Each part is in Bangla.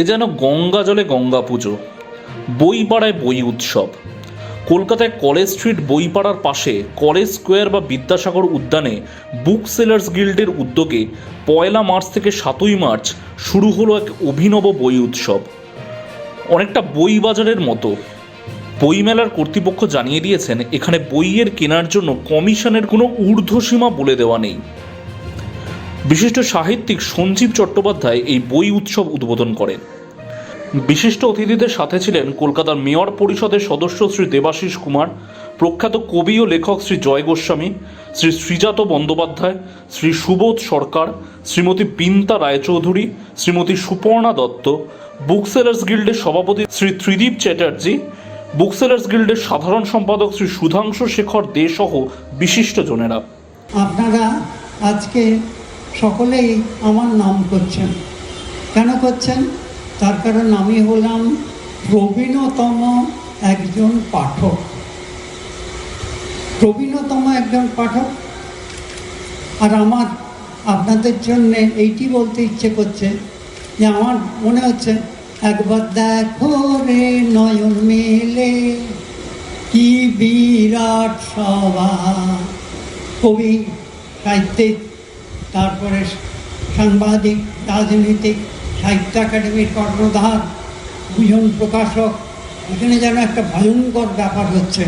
এ যেন গঙ্গা জলে গঙ্গা পুজো, বইপাড়ায় বই উৎসব। কলকাতায় কলেজ স্ট্রিট বইপাড়ার পাশে কলেজ স্কোয়ার বা বিদ্যাসাগর উদ্যানে বুক সেলার্স গিল্ডের উদ্যোগে পয়লা মার্চ থেকে সাতই মার্চ শুরু হলো এক অভিনব বই উৎসব। অনেকটা বই বাজারের মতো। বইমেলার কর্তৃপক্ষ জানিয়ে দিয়েছেন, এখানে বইয়ের কেনার জন্য কমিশনের কোনো ঊর্ধ্বসীমা বলে দেওয়া নেই। বিশিষ্ট সাহিত্যিক সঞ্জীব চট্টোপাধ্যায় এই বই উৎসব উদ্বোধন করেন। বিশিষ্ট অতিথিদের সাথে ছিলেন কলকাতার মেয়র পরিষদের সদস্য শ্রী দেবাশিস কুমার, প্রখ্যাত কবি ও লেখক শ্রী জয় গোস্বামী, শ্রী শ্রীজাত বন্দ্যোপাধ্যায়, শ্রী সুবোধ সরকার, শ্রীমতী বিন্তা রায়চৌধুরী, শ্রীমতী সুপর্ণা দত্ত, বুকসেলার্স গিল্ডের সভাপতি শ্রী ত্রিদীপ চ্যাটার্জি, বুকসেলার্স গিল্ডের সাধারণ সম্পাদক শ্রী সুধাংশু শেখর দে সহ বিশিষ্টজনেরা আপনারা আজকে সকলেই আমার নাম করছেন। কেন করছেন? তার কারণ আমি হলাম প্রবীণতম একজন পাঠক। প্রবীণতম একজন পাঠক। আর আমার, আপনাদের জন্য এইটি বলতে ইচ্ছে করছে যে আমার মনে হচ্ছে, একবার দেখো রে নয়ন মেলে কি বিরাট সভা। কবি, সাহিত্যিক তারপরে সাংবাদিক, রাজনীতিক, সাহিত্য একাডেমির কর্ণধার দুজন প্রকাশক, এখানে যেন একটা ভয়ঙ্কর ব্যাপার হচ্ছে,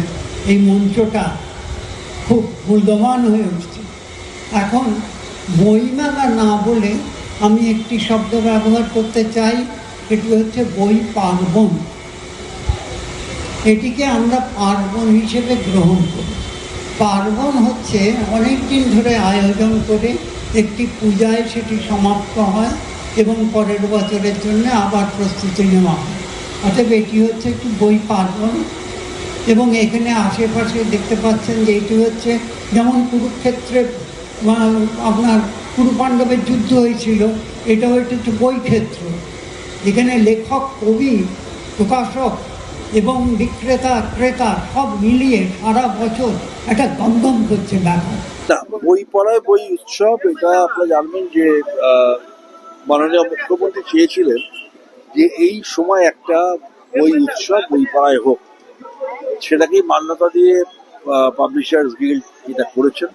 এই মঞ্চটা খুব মূল্যবান হয়ে উঠছে। এখন বইমেলা না বলে আমি একটি শব্দ ব্যবহার করতে চাই, এটি হচ্ছে বই পার্বণ। এটিকে আমরা পার্বণ হিসেবে গ্রহণ করি। পার্বণ হচ্ছে অনেক দিন ধরে আয়োজন করে একটি পূজায় সেটি সমাপ্ত হয় এবং পরের বছরের জন্য আবার প্রস্তুতি নেওয়া হয়। অতএব এটি হচ্ছে একটি বই পার্বণ এবং এখানে আশেপাশে দেখতে পাচ্ছেন যে এটি হচ্ছে যেমন কুরুক্ষেত্রে আপনার কুরু পাণ্ডবের যুদ্ধ হয়েছিল একটি হচ্ছে বই ক্ষেত্র। এখানে লেখক, কবি, প্রকাশক এবং বিক্রেতা, ক্রেতা সব মিলিয়ে সারা বছর একটা দমদম করছে ব্যাপার। না, বই পড়ায় বই উৎসব, এটা আপনারা জানবেন যে মাননীয় মুখ্যমন্ত্রী চেয়েছিলেন যে এই সময় একটা বই উৎসব, বই পড়ায় হোক। সেটাকেই মান্যতা দিয়ে পাবলিশার্স গিল্ড এটা করেছেন।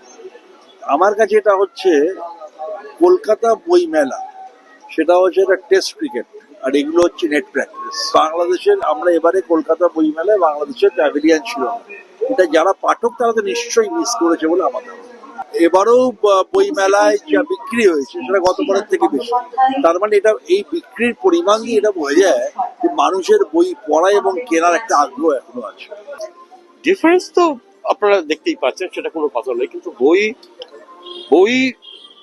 আমার কাছে এটা হচ্ছে কলকাতা বই মেলা। সেটা হচ্ছে একটা টেস্ট ক্রিকেট আর এগুলো হচ্ছে নেট প্র্যাকটিস বাংলাদেশের, আমরা এবারে কলকাতা বই মেলায় বাংলাদেশের প্যাভিলিয়ান ছিল। এটা যারা পাঠক, তারা তো নিশ্চয়ই মিস করেছে বলে আমার ধারণা। এবারেও বই মেলায় যা বিক্রি হয়েছে, সেটা গতবারের থেকে বেশি। তার মানে এটা, এই বিক্রির পরিমাণ দিয়ে এটা বোঝা যায় যে মানুষের বই পড়া এবং কেনার একটা আগ্রহ এখনও আছে। ডিফারেন্স তো আপনারা দেখতেই পাচ্ছেন, সেটা কোনো কথা নয়। কিন্তু বই বই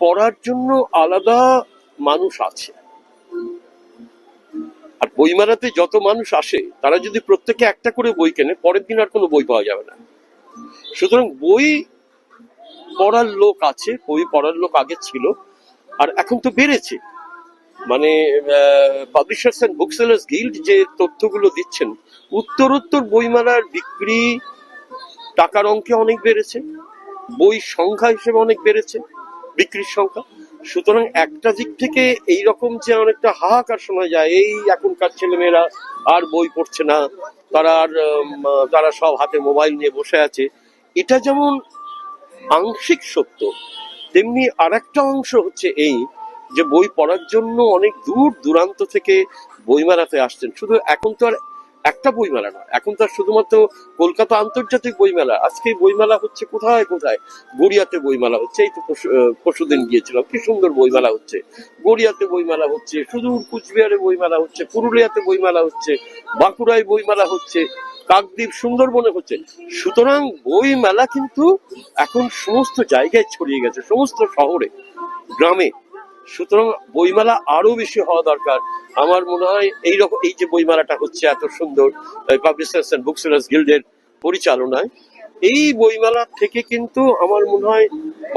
পড়ার জন্য আলাদা মানুষ আছে। আর বইমেলাতে যত মানুষ আসে, তারা যদি প্রত্যেকে একটা করে বই কেনে, পরের দিন আর কোনো বই পাওয়া যাবে না। সুতরাং বই পড়ার লোক আছে, বই পড়ার লোক আগে ছিল, আর এখন তো বেড়েছে। মানে publishers and book sellers guild যে তথ্যগুলো দিচ্ছেন, উত্তরোত্তর বইমেলার বিক্রি টাকার অঙ্কে অনেক বেড়েছে, বই সংখ্যা হিসেবে অনেক বেড়েছে, বিক্রির সংখ্যা। সুতরাং একটা দিক থেকে এই রকম যে অনেকটা হাহাকার শোনা যায়, এই এখনকার ছেলেমেয়েরা আর বই পড়ছে না, তারা আর তারা সব হাতে মোবাইল নিয়ে বসে আছে। এটা যেমন আংশিক সত্য। তেমনি আর একটা অংশ হচ্ছে এই যে বই পড়ার জন্য অনেক দূর দূরান্ত থেকে বইমেলাতে আসছেন। শুধু এখন তো আর একটা বইমেলা না এখন তো আর শুধুমাত্র কলকাতা আন্তর্জাতিক বইমেলা, আজকে বইমেলা হচ্ছে কোথায় কোথায়? গড়িয়াতে বইমেলা হচ্ছে, এই তো পরশুদিন গিয়েছিলাম, কি সুন্দর বইমেলা হচ্ছে। গড়িয়াতে বইমেলা হচ্ছে, সুদূর কুচবিহারে বইমেলা হচ্ছে, পুরুলিয়াতে বইমেলা হচ্ছে, বাঁকুড়ায় বইমেলা হচ্ছে কাকদ্বীপ সুন্দরবনে হচ্ছে। সুতরাং বই মেলা কিন্তু এখন সমস্ত জায়গায় ছড়িয়ে গেছে, সমস্ত শহরে, গ্রামে। সুতরাং বইমেলা আরও বেশি হওয়া দরকার। আমার মনে হয় এইরকম এই যে বইমেলাটা হচ্ছে এত সুন্দর পাবলিশার্স অ্যান্ড বুক সেলার্স গিল্ডের পরিচালনায়, এই বইমেলা থেকে কিন্তু আমার মনে হয়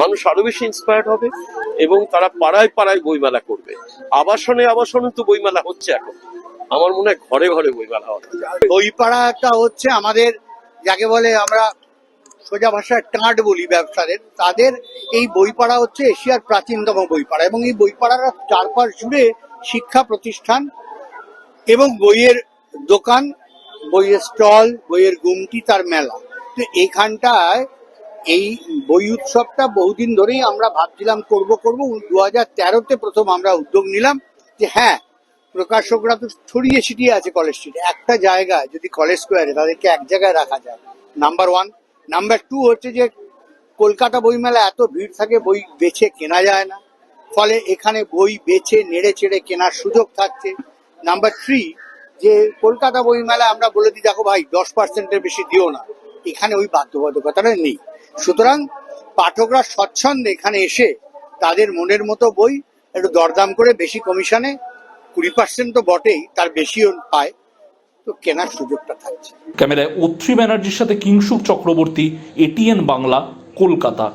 মানুষ আরও বেশি ইন্সপায়ার্ড হবে এবং তারা পাড়ায় পাড়ায় বইমেলা করবে। আবাসনে আবাসনে তো বইমেলা হচ্ছে এখন। আমার মনে হয় ঘরে ঘরে বইমেলা হবে বইপাড়াটা হচ্ছে আমাদের, যাকে বলে আমরা সোজা ভাষায় টাঁট বলি ব্যবসাদের, তাদের এই বইপাড়া হচ্ছে এশিয়ার প্রাচীনতম বইপাড়া এবং এই বইপাড়ার চারপাশ জুড়ে শিক্ষা প্রতিষ্ঠান এবং বইয়ের দোকান, বইয়ের স্টল, বইয়ের গুমটি, তার মেলা। তো এইখানটায় এই বই উৎসবটা বহুদিন ধরেই আমরা ভাবছিলাম করব করব। দু হাজার তেরোতে প্রথম আমরা উদ্যোগ নিলাম যে হ্যাঁ প্রকাশকরা তো ছড়িয়ে ছিটিয়ে আছে কলেজ স্ট্রিটে একটা জায়গায় যদি কলেজ স্কোয়ারে তাদেরকে এক জায়গায় রাখা যায়। নাম্বার ওয়ান নাম্বার টু হচ্ছে যে, কলকাতা বইমেলা এত ভিড় থাকে, বই বেছে কেনা যায় না। ফলে এখানে বই বেছে, নেড়ে চেড়ে কেনার সুযোগ থাকছে। নাম্বার থ্রি যে কলকাতা বইমেলা আমরা বলে দিই, দেখো ভাই, দশ পার্সেন্টের বেশি দিও না। এখানে ওই বাধ্যবাধকতাটা নেই। সুতরাং পাঠকরা স্বচ্ছন্দে এখানে এসে তাদের মনের মতো বই একটু দরদাম করে, বেশি কমিশনে কুড়ি পার্সেন্ট তো বটেই, তার বেশিও পায়। তো কেনার সুযোগটা থাকছে। ক্যামেরায় অত্রি ব্যানার্জির সাথে কিংসুক চক্রবর্তী, এটিএন বাংলা, কলকাতা।